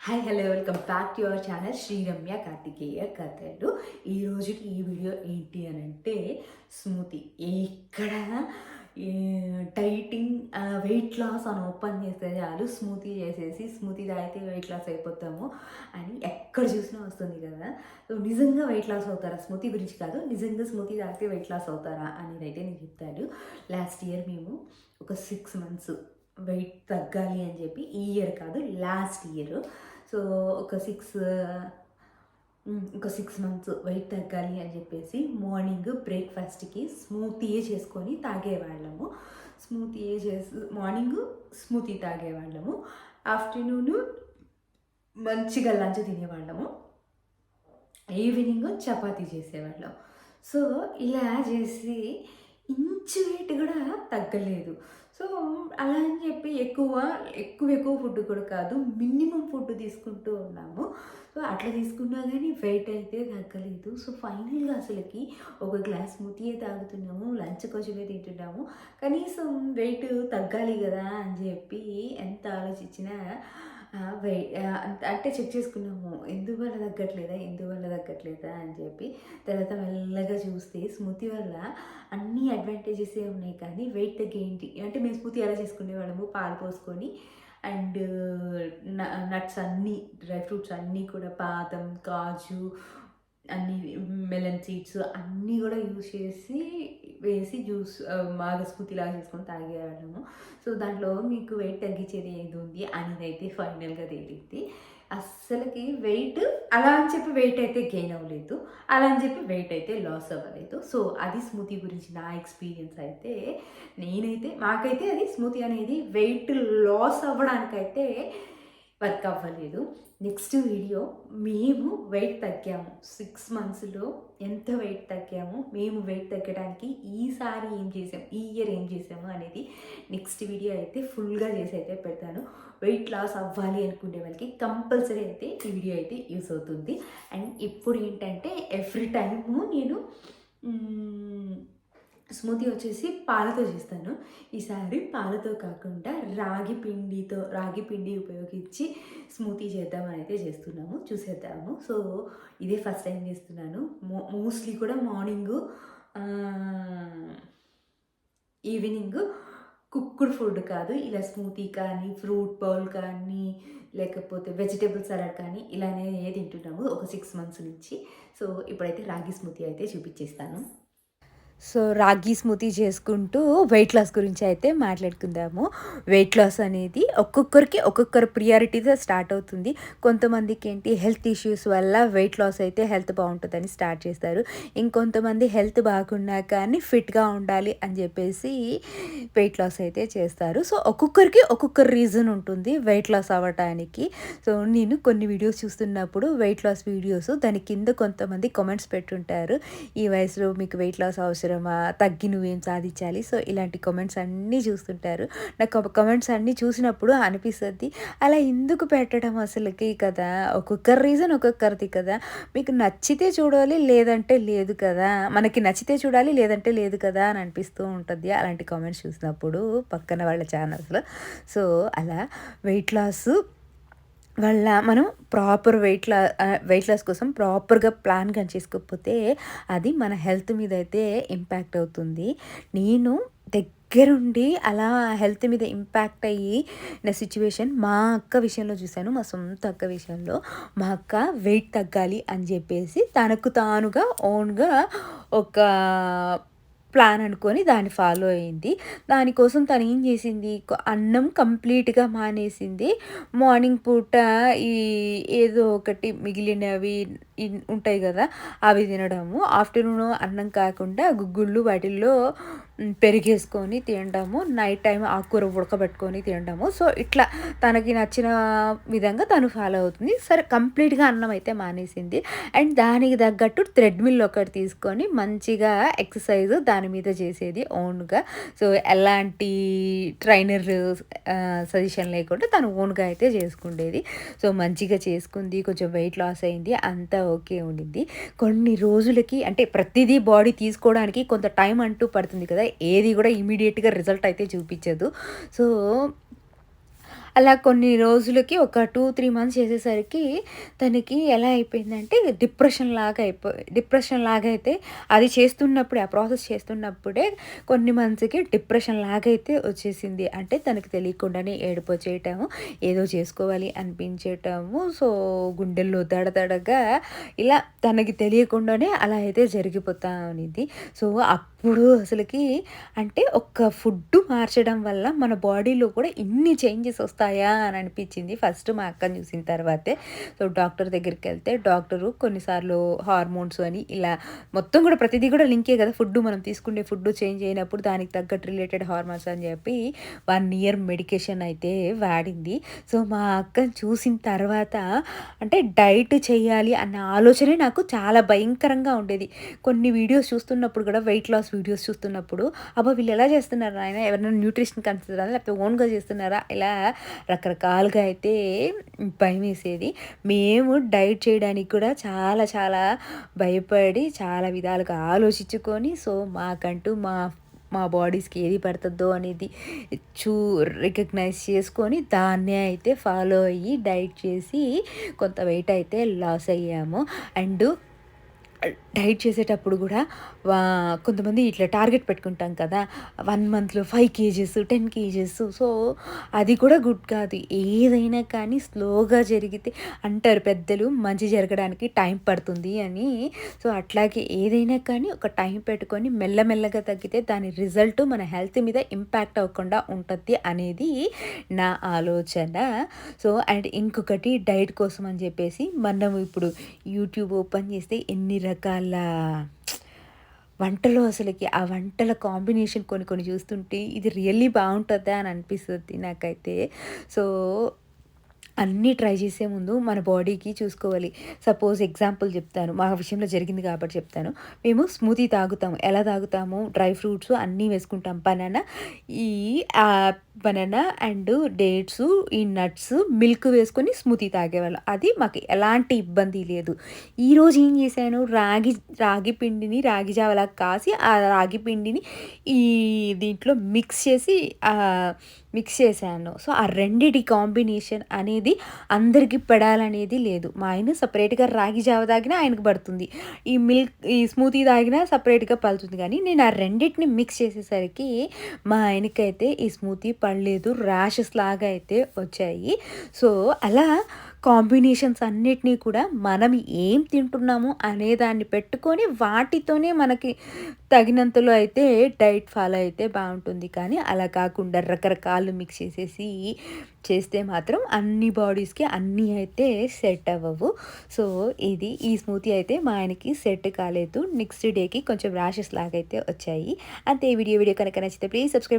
Hi hello welcome back to your channel Sriramya Karthikeya కథలు ఈ రోజుకి ఈ వీడియో ఏంటి అని అంటే స్మూతి ఇక్కడ డైటింగ్ వెయిట్ లాస్ అని ఓపెన్ చేస్తే చాలు స్మూతీ చేసేసి స్మూతీ తాగితే వెయిట్ లాస్ అయిపోతాము అని ఎక్కడ చూసినా వస్తుంది కదా. సో నిజంగా వెయిట్ లాస్ అవుతారా? స్మూతీ గురించి కాదు నిజంగా స్మూతీ తాగితే వెయిట్ లాస్ అవుతారా అనేది అయితే నేను చెప్తాడు లాస్ట్ ఇయర్ మేము ఒక సిక్స్ మంత్స్ వెయిట్ తగ్గాలి అని చెప్పి ఈ ఇయర్ కాదు లాస్ట్ ఇయర్ సో ఒక సిక్స్ ఒక సిక్స్ మంత్స్ వెయిట్ తగ్గాలి అని చెప్పేసి మార్నింగ్ బ్రేక్ఫాస్ట్కి స్మూతీయే చేసుకొని తాగేవాళ్ళము. స్మూతీయే చేసి మార్నింగ్ స్మూతీ తాగేవాళ్ళము. ఆఫ్టర్నూన్ మంచిగా లంచ్ తినేవాళ్ళము. ఈవినింగ్ చపాతీ చేసేవాళ్ళం. సో ఇలా చేసి ఇంచు వెయిట్ కూడా తగ్గలేదు. సో అలా అని చెప్పి ఎక్కువ ఎక్కువ ఎక్కువ ఫుడ్ కూడా కాదు మినిమం ఫుడ్ తీసుకుంటూ ఉన్నాము. సో అట్లా తీసుకున్నా కానీ వెయిట్ అయితే తగ్గలేదు. సో ఫైనల్గా అసలుకి ఒక గ్లాస్ ముతియే తాగుతున్నాము లంచ్ కోసమే తింటున్నాము. కనీసం వెయిట్ తగ్గాలి కదా అని చెప్పి ఎంత ఆలోచించినా వెయిట్ అంటే చెక్ చేసుకున్నాము. ఎందువల్ల తగ్గట్లేదా? ఎందువల్ల తగ్గట్లేదా అని చెప్పి తర్వాత మెల్లగా చూస్తే స్మృతి వల్ల అన్ని అడ్వాంటేజెస్ ఉన్నాయి. కానీ వెయిట్ తగ్గేంటి అంటే మేము స్మృతి ఎలా చేసుకునేవాళ్ళము పాలు పోసుకొని అండ్ నట్స్ uh, అన్నీ డ్రై ఫ్రూట్స్ అన్నీ కూడా బాదం కాజు అన్ని మెలన్ సీడ్స్ అన్నీ కూడా యూజ్ చేసి వేసి జ్యూస్ బాగా స్మూతీలాగా చేసుకొని తాగేవాళ్ళము. సో దాంట్లో మీకు వెయిట్ తగ్గించేది ఏది ఉంది అనేది అయితే ఫైనల్గా తేలింది అస్సలకి వెయిట్ అలా అని చెప్పి వెయిట్ అయితే గెయిన్ అవ్వలేదు. అలా అని చెప్పి వెయిట్ అయితే లాస్ అవ్వలేదు. సో అది స్మూతీ గురించి నా ఎక్స్పీరియన్స్ అయితే నేనైతే మాకైతే అది స్మూతీ అనేది వెయిట్ లాస్ అవ్వడానికైతే వర్క్ అవ్వలేదు. నెక్స్ట్ వీడియో మేము వెయిట్ తగ్గాము. సిక్స్ మంత్స్లో ఎంత వెయిట్ తగ్గాము మేము వెయిట్ తగ్గడానికి ఈసారి ఏం చేసాము ఈ ఇయర్ ఏం చేసాము అనేది నెక్స్ట్ వీడియో అయితే ఫుల్గా చేసి అయితే పెడతాను. వెయిట్ లాస్ అవ్వాలి అనుకునే వాళ్ళకి కంపల్సరీ అయితే ఈ వీడియో అయితే యూస్ అవుతుంది. అండ్ ఇప్పుడు ఏంటంటే ఎవ్రీ టైము నేను స్మూతీ వచ్చేసి పాలతో చేస్తాను. ఈసారి పాలతో కాకుండా రాగి పిండితో రాగి పిండి ఉపయోగించి స్మూతీ చేద్దామని అయితే చేస్తున్నాము. చూసేద్దాము. సో ఇదే ఫస్ట్ టైం చేస్తున్నాను. మో మోస్ట్లీ కూడా మార్నింగ్ ఈవినింగ్ కుక్కుడ్ ఫుడ్ కాదు. ఇలా స్మూతీ కానీ ఫ్రూట్ బౌల్ కానీ లేకపోతే వెజిటేబుల్ సలాడ్ కానీ ఇలానే తింటున్నాము ఒక సిక్స్ మంత్స్ నుంచి. సో ఇప్పుడైతే రాగి స్మూతీ అయితే చూపించేస్తాను. సో రాగి స్మూతీ చేసుకుంటూ వెయిట్ లాస్ గురించి అయితే మాట్లాడుకుందాము. వెయిట్ లాస్ అనేది ఒక్కొక్కరికి ఒక్కొక్కరు ప్రియారిటీతో స్టార్ట్ అవుతుంది. కొంతమందికి ఏంటి హెల్త్ ఇష్యూస్ వల్ల వెయిట్ లాస్ అయితే హెల్త్ బాగుంటుందని స్టార్ట్ చేస్తారు. ఇంకొంతమంది హెల్త్ బాగున్నా కానీ ఫిట్గా ఉండాలి అని చెప్పేసి వెయిట్ లాస్ అయితే చేస్తారు. సో ఒక్కొక్కరికి ఒక్కొక్క రీజన్ ఉంటుంది వెయిట్ లాస్ అవ్వటానికి. సో నేను కొన్ని వీడియోస్ చూస్తున్నప్పుడు వెయిట్ లాస్ వీడియోస్ దాని కింద కొంతమంది కామెంట్స్ పెట్టుంటారు. ఈ వయసులో మీకు వెయిట్ లాస్ అవసరం అవసరమా? తగ్గి నువ్వేం సాధించాలి? సో ఇలాంటి కమెంట్స్ అన్నీ చూస్తుంటారు. నాకు కమెంట్స్ అన్నీ చూసినప్పుడు అనిపిస్తుంది అలా ఎందుకు పెట్టడం అసలుకి కదా? ఒక్కొక్కరి రీజన్ ఒక్కొక్కరిది కదా. మీకు నచ్చితే చూడాలి లేదంటే లేదు కదా. మనకి నచ్చితే చూడాలి లేదంటే లేదు కదా అని అనిపిస్తూ ఉంటుంది. అలాంటి కామెంట్స్ చూసినప్పుడు పక్కన వాళ్ళ ఛానల్స్లో సో అలా వెయిట్ లాస్ వల్ల మనం ప్రాపర్ వెయిట్ లా వెయిట్ లాస్ కోసం ప్రాపర్గా ప్లాన్ కానీ చేసుకోకపోతే అది మన హెల్త్ మీద అయితే ఇంపాక్ట్ అవుతుంది. నేను దగ్గరుండి అలా హెల్త్ మీద ఇంపాక్ట్ అయ్యి నా సిచ్యువేషన్ మా అక్క విషయంలో చూశాను మా సొంత అక్క విషయంలో. మా అక్క వెయిట్ తగ్గాలి అని చెప్పేసి తనకు తానుగా ఓన్గా ఒక ప్లాన్ అనుకొని దాన్ని ఫాలో అయింది. దానికోసం తను ఏం చేసింది? అన్నం కంప్లీట్గా మానేసింది. మార్నింగ్ పూట ఈ ఏదో ఒకటి మిగిలినవి ఉంటాయి కదా అవి తినడము. ఆఫ్టర్నూన్ అన్నం కాకుండా గుగ్గుళ్ళు వాటిల్లో పెరిగేసుకొని తినడము నైట్ టైం ఆకుకూర ఉడకబెట్టుకొని తినడము సో ఇట్లా తనకి నచ్చిన విధంగా తను ఫాలో అవుతుంది. సరే కంప్లీట్గా అన్నం అయితే మానేసింది. అండ్ దానికి తగ్గట్టు థ్రెడ్మిల్ ఒకటి తీసుకొని మంచిగా ఎక్సర్సైజ్ దాని మీద చేసేది ఓన్గా. సో ఎలాంటి ట్రైనర్ సజెషన్ లేకుండా తను ఓన్గా అయితే చేసుకుండేది. సో మంచిగా చేసుకుంది. కొంచెం వెయిట్ లాస్ అయింది. అంతా ఓకే ఉండింది. కొన్ని రోజులకి అంటే ప్రతిదీ బాడీ తీసుకోవడానికి కొంత టైం అంటూ పడుతుంది కదా. ఏది కూడా ఇమీడియట్గా రిజల్ట్ అయితే చూపించదు. సో అలా కొన్ని రోజులకి ఒక టూ త్రీ మంత్స్ చేసేసరికి తనకి ఎలా అయిపోయిందంటే డిప్రెషన్ లాగా అయిపోయి డిప్రెషన్ లాగా అయితే అది చేస్తున్నప్పుడే ఆ ప్రాసెస్ చేస్తున్నప్పుడే కొన్ని మంత్స్కి డిప్రెషన్ లాగా అయితే వచ్చేసింది. అంటే తనకి తెలియకుండానే ఏడుపు చేయటము ఏదో చేసుకోవాలి అనిపించేయటము సో గుండెల్లో దడదడగా ఇలా తనకి తెలియకుండానే అలా అయితే జరిగిపోతా అనేది సో అప్పుడు అసలుకి అంటే ఒక్క ఫుడ్ మార్చడం వల్ల మన బాడీలో కూడా ఇన్ని చేంజెస్ వస్తాయి. అని అనిపించింది. ఫస్ట్ మా అక్కని చూసిన తర్వాతే సో డాక్టర్ దగ్గరికి వెళ్తే డాక్టరు కొన్నిసార్లు హార్మోన్స్ అని ఇలా మొత్తం కూడా ప్రతిదీ కూడా లింకే కదా. ఫుడ్ మనం తీసుకునే ఫుడ్ చేంజ్ అయినప్పుడు దానికి తగ్గట్టు రిలేటెడ్ హార్మోన్స్ అని చెప్పి వన్ ఇయర్ మెడికేషన్ అయితే వాడింది. సో మా అక్కని చూసిన తర్వాత అంటే డైట్ చేయాలి అన్న ఆలోచనే నాకు చాలా భయంకరంగా ఉండేది. కొన్ని వీడియోస్ చూస్తున్నప్పుడు కూడా వెయిట్ లాస్ వీడియోస్ చూస్తున్నప్పుడు అబ్బా వీళ్ళు ఎలా చేస్తున్నారు ఆయన ఎవరైనా న్యూట్రిషన్ కన్సిడర్? లేకపోతే ఓన్గా చేస్తున్నారా? ఇలా రకరకాలుగా అయితే భయం వేసేది మేము డైట్ చేయడానికి కూడా చాలా చాలా భయపడి చాలా విధాలుగా ఆలోచించుకొని సో మాకంటూ మా మా బాడీస్కి ఏది పడుతుందో అనేది చూ రికగ్నైజ్ చేసుకొని దాన్నే అయితే ఫాలో అయ్యి డైట్ చేసి కొంత వెయిట్ అయితే లాస్ అయ్యాము. అండ్ డైట్ చేసేటప్పుడు కూడా కొంతమంది ఇట్లా టార్గెట్ పెట్టుకుంటాం కదా వన్ మంత్లో five kgs ten kgs so అది కూడా గుడ్ కాదు. ఏదైనా కానీ స్లోగా జరిగితే అంటారు పెద్దలు మంచి జరగడానికి టైం పడుతుంది అని. సో అట్లాగే ఏదైనా కానీ ఒక టైం పెట్టుకొని మెల్లమెల్లగా తగ్గితే దాని రిజల్ట్ మన హెల్త్ మీద ఇంపాక్ట్ అవ్వకుండా ఉంటుంది అనేది నా ఆలోచన. సో అండ్ ఇంకొకటి డైట్ కోసం అని చెప్పేసి మనం ఇప్పుడు యూట్యూబ్ ఓపెన్ చేస్తే ఎన్ని రకాల వంటలు అసలుకి ఆ వంటల కాంబినేషన్ కొన్ని కొన్ని చూస్తుంటే ఇది రియల్లీ బాగుంటుందా అని అనిపిస్తుంది నాకైతే. సో అన్నీ ట్రై చేసే ముందు మన బాడీకి చూసుకోవాలి. సపోజ్ ఎగ్జాంపుల్ చెప్తాను. మా విషయంలో జరిగింది కాబట్టి చెప్తాను. మేము స్మూతీ తాగుతాము. ఎలా తాగుతాము? డ్రై ఫ్రూట్స్ అన్నీ వేసుకుంటాం. బనానా ఈ బనానా అండ్ డేట్స్ ఈ నట్స్ మిల్క్ వేసుకొని స్మూతీ తాగేవాళ్ళం. అది మాకు ఎలాంటి ఇబ్బంది లేదు. ఈరోజు ఏం చేశాను? రాగి రాగి పిండిని రాగి జావలా కాసి ఆ రాగి పిండిని ఈ దీంట్లో మిక్స్ చేసి మిక్స్ చేశాను. సో ఆ రెండిటి కాంబినేషన్ అనేది అందరికీ పడాలనేది లేదు. మా ఆయన సపరేట్గా రాగి జావ తాగినా ఆయనకు పడుతుంది. ఈ మిల్క్ ఈ స్మూతీ తాగినా సపరేట్గా పలుతుంది. కానీ నేను ఆ రెండింటిని మిక్స్ చేసేసరికి మా ఆయనకైతే ఈ స్మూతీ పడలేదు. ర్యాషెస్ లాగా అయితే వచ్చాయి. సో అలా కాంబినేషన్స్ అన్నిటినీ కూడా మనం ఏం తింటున్నాము అనే దాన్ని పెట్టుకొని వాటితోనే మనకి తగినంతలో అయితే డైట్ ఫాలో అయితే బాగుంటుంది. కానీ అలా కాకుండా రకరకాలు మిక్స్ చేసేసి చేస్తే మాత్రం అన్ని బాడీస్కి అన్నీ అయితే సెట్ అవ్వవు. సో ఇది ఈ స్మూతీ అయితే మా ఆయనకి సెట్ కాలేదు. నెక్స్ట్ డేకి కొంచెం ర్యాషెస్ లాగైతే వచ్చాయి. అంతే వీడియో వీడియో కనుక నచ్చితే ప్లీజ్ సబ్స్క్రైబ్